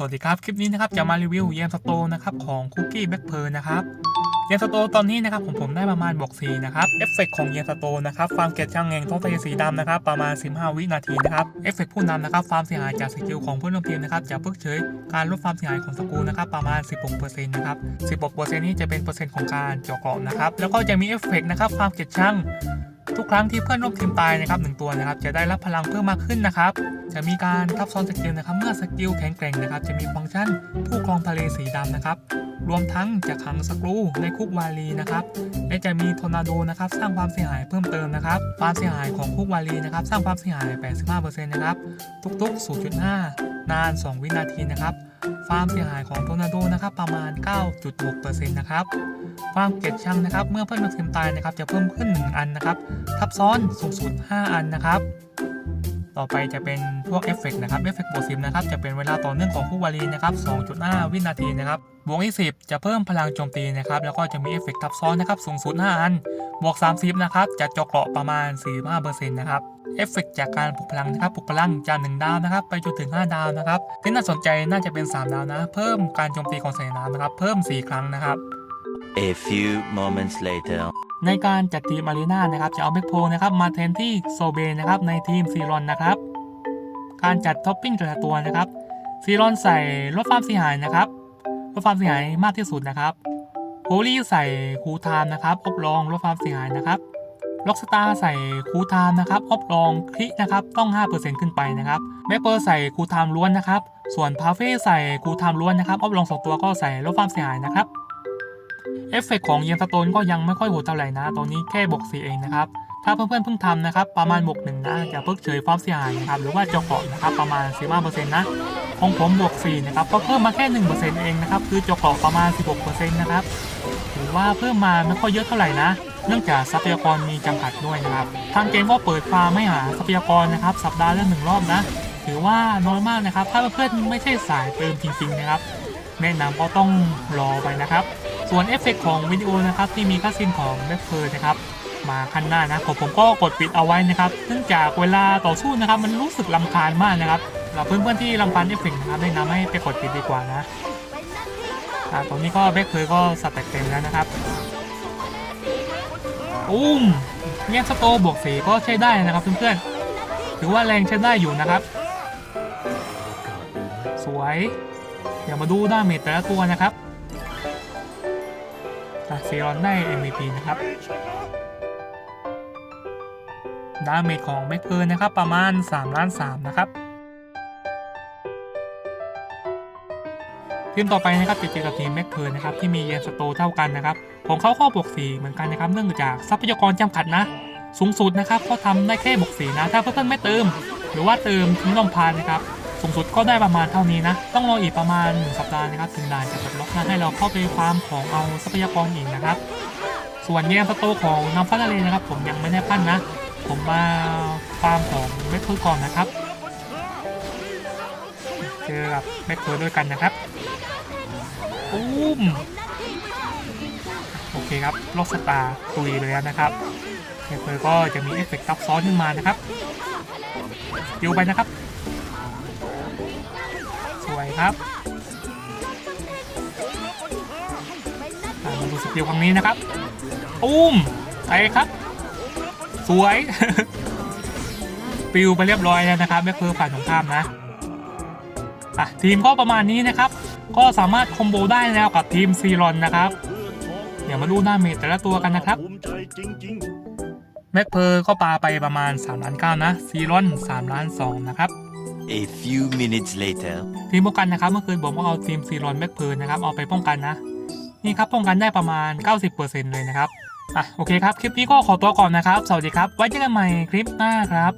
สวัสดีครับ คลิปนี้นะครับจะมารีวิวเยมสโตนะครับของ Cookie Back p e r นะครับเยนสโตตอนนี้นะครับผมผมได้ประมาณบวก4นะครับเอฟเฟกของเยนสโตนะครับฟาร์มเกตช่างเองท้องทะเลสีดำนะครับประมาณ 15 วินาทีนะครับเอฟเฟกผู้นำนะครับฟาร์มเสียหายจากสกิลของเพื่อนร่วมทีมนะครับจะเพิกเฉยการลดฟาร์มเสียหายของสกูนะครับประมาณ 16%นะครับ 16%นี้จะเป็นเปอร์เซ็นต์ของการเจาะเกาะนะครับแล้วก็จะมีเอฟเฟกนะครับฟาร์มเกตช่าง ทุกครั้งที่เพื่อนร่วมทีมตายนะครับหนึ่งตัวนะครับ จะได้รับพลังเพิ่มมากขึ้นนะครับ จะมีการทับซ้อนสกิลนะครับ เมื่อสกิลแข็งแกร่งนะครับ จะมีฟังก์ชันผู้ครองทะเลสีดำนะครับ รวมทั้งจะขังสกรูในคุกวาลีนะครับ และจะมีทอร์นาโดนะครับ สร้างความเสียหายเพิ่มเติมนะครับ ความเสียหายของคุกวาลีนะครับ สร้างความเสียหาย 85%นะครับ ทุกๆ 0.5 นาน 2 วินาทีนะครับ ความเสียหายของทอร์นาโดนะครับประมาณ 9.6%นะครับความเกลียดชังนะครับ เมื่อเพื่อนมาทีมตายนะครับ จะเพิ่มขึ้น 1 อันนะครับ ทับซ้อนสูงสุด 5 อันนะครับ ต่อไปจะเป็นพวกเอฟเฟกต์นะครับเอฟเฟกต์บวกสิบนะครับ จะเป็นเวลาต่อเนื่องของผู้วารีนะครับ 2.5 วินาทีนะครับบวก20 จะเพิ่มพลังโจมตีนะครับ แล้วก็จะมีเอฟเฟกต์ทับซ้อนนะครับ สูงสุด 5 อัน บวก 30 นะครับ จะเจาะเกราะประมาณ 45%นะครับ เอฟเฟกต์จากการปลุกพลังนะครับปลุกพลังจาก1ดาวนะครับ ไปจนถึง 5 ดาวนะครับที่น่าสนใจน่าจะเป็น 3 ดาวนะ เพิ่มการโจมตีของสายน้ำนะครับ เพิ่ม 4 ครั้งนะครับ A few moments later. ในการจัดทีมอารีนานะครับ จะเอาแบ็คโพลนะครับ มาแทนที่โซเบนะครับในทีมซีรอนนะครับ การจัดท็อปปิ้งแต่ละตัวนะครับซีรอนใส่ลดความเสียหายนะครับลดความเสียหายมากที่สุดนะครับโฮลี่ใส่คูลไทม์นะครับออฟลองลดความเสียหายนะครับ ล็อกสตาร์ใส่คูลไทม์นะครับออฟลองคลินะครับต้อง 5%ขึ้นไปนะครับแบ็คเปอร์ใส่คูลไทม์ล้วนนะครับ ส่วนพาเฟ่ใส่คูลไทม์ล้วนนะครับออฟลองสองตัวก็ใส่ลดความเสียหายนะครับเอฟเฟกต์ของเยนสโตนก็ยังไม่ค่อยโหดเท่าไหร่นะตรงนี้แค่บวก4เองนะครับถ้าเพื่อนๆเพิ่งทำนะครับประมาณบวกหนึ่งนะจะเพิกเฉยความเสียหายนะครับหรือว่าเจาะเกาะนะครับประมาณ15%นะของผมบวก4นะครับก็เพิ่มมาแค่ 1%เองนะครับคือเจาะเกาะประมาณ 16%นะครับถือว่าเพิ่มมาไม่ค่อยเยอะเท่าไหร่นะ เนื่องจากทรัพยากรมีจำกัดด้วยนะครับ ทางเกมก็เปิดฟาร์มให้หาทรัพยากรนะครับ สัปดาห์ละหนึ่งรอบนะ ถือว่าน้อยมากนะครับ ถ้าเพื่อนไม่ใช่สายเติมจริง ๆ นะครับ แนะนำก็ต้องรอไปนะครับ ส่วนเอฟเฟกต์ของวิดีโอนะครับที่มีคัสซินของแบ็คเพิร์นะครับมาขั้นหน้านะผมผมก็กดปิดเอาไว้นะครับ เนื่องจากเวลาต่อสู้นะครับมันรู้สึกลำคาญมากนะครับเราเพื่อนๆที่ลำคาญเอฟเฟกนะครับแนะนำให้ไปกดปิดดีกว่านะตอนนี้ก็แบ็คเพิร์ก็สแต็กเต็มแล้วนะครับ อุ้มแยกสโตบวกสีก็ใช้ได้นะครับเพื่อนๆถือว่าแรงใช้ได้อยู่นะครับ สวย เดี๋ยวมาดูดาเมจแต่ละตัวนะครับอะซีรอนได้ MVP นะครับดาเมจของแม็กเพอร์นะครับประมาณ 3 ล้าน 3 นะครับ ทีมต่อไปนะครับจะเจอกับทีมแม็กเพอร์นะครับที่มีเยนสโตเท่ากันนะครับของเขาข้อบวก4เหมือนกันนะครับเนื่องจากทรัพยากรจำกัดนะ สูงสุดนะครับก็ทำได้แค่บวก4นะ ถ้าเพื่อนๆไม่เติม หรือว่าเติมทิ้งลมพานนะครับสูงสุดก็ได้ประมาณเท่านี้นะ ต้องรออีกประมาณ 1 สัปดาห์นะครับถึงด่านจะปลดล็อกนะให้เราเข้าไปฟาร์มของเอาทรัพยากรอีกนะครับ ส่วนแยมสโตของน้ำฟันทะเลนะครับ ผมยังไม่ได้ปั้นนะ ผมมาฟาร์มของแบ็คเพิร์ก่อนนะครับ เจอกับแบ็คเพิร์ด้วยกันนะครับอุ้มโอเคครับล็อกสตาร์ตุยไปแล้วนะครับแบ็คเพิร์ก็จะมีเอฟเฟกต์ซับซ้อนขึ้นมานะครับยิวไปนะครับ สวยครับมาดูสกิลครั้งนี้นะครับอุ้มไปครับ สวย ปิวไปเรียบร้อยแล้วนะครับไม่คือฝ่ายตรงข้ามนะ อะทีมก็ประมาณนี้นะครับ ก็สามารถคอมโบได้แล้วกับทีมซีรอนนะครับเดี๋ยวมาดูหน้าเมจแต่ละตัวกันนะครับภูมิใจจริงแม็กเพอร์ก็ปาไปประมาณ3ล้าน9นะซีรอน3ล้าน2นะครับ A few minutes later. ทีมป้องกันนะครับเมื่อคืนผมก็เอาทีมซีรอนแม็กเพอร์นะครับเอาไปป้องกันนะ นี่ครับป้องกันได้ประมาณ 90%เลยนะครับอะโอเคครับ คลิปนี้ก็ขอตัวก่อนนะครับ สวัสดีครับ ไว้เจอกันใหม่คลิปหน้าครับ